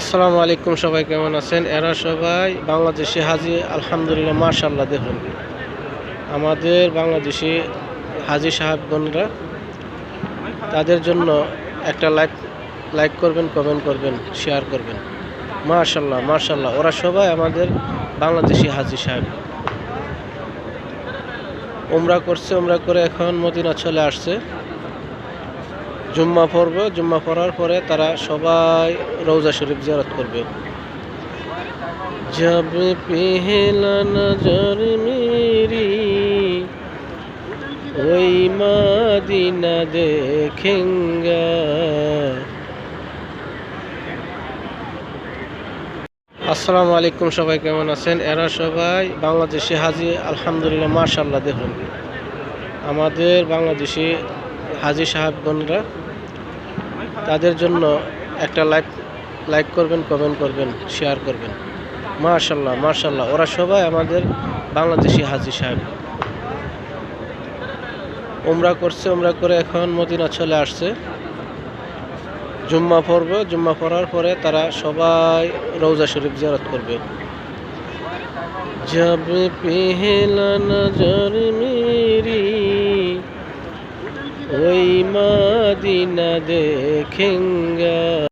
আসসালামু আলাইকুম সবাই, কেমন আছেন? এরা সবাই বাংলাদেশি হাজি, আলহামদুলিল্লাহ মার্শাল্লাহ দেখুন। আমাদের বাংলাদেশি হাজি সাহেবগণরা তাদের জন্য একটা লাইক লাইক করবেন, কমেন্ট করবেন, শেয়ার করবেন। মার্শাল্লাহ মার্শাল্লাহ ওরা সবাই আমাদের বাংলাদেশি হাজি সাহেব। উমরা করছে, উমরা করে এখন মদিনা চলে আসছে। জুম্মা পড়বে, জুম্মা পড়ার পরে তারা সবাই রৌজা শরীফ জিয়ারত করবে। জব পেহেলা ওই দেখেঙ্গা। আসসালামু আলাইকুম, সবাই কেমন আছেন? এরা সবাই বাংলাদেশি হাজি আলহামদুলিল্লাহ মার্শাল্লাহ দেখুন। আমাদের বাংলাদেশি হাজি সাহেবগণরা তাদের জন্য একটা লাইক লাইক করবেন, কমেন্ট করবেন, শেয়ার করবেন। মার্শাল্লাহ মার্শাল্লাহ ওরা সবাই আমাদের বাংলাদেশি হাজি সাহেব। ওমরা করছে ওমরা করে এখন মদিনা চলে আসছে। জুম্মা পড়বে, জুম্মা পড়ার পরে তারা সবাই রৌজা শরীফ জিয়ারত করবে। জব পেহেলা নজর ওই মদিনা দেখেঙ্গা।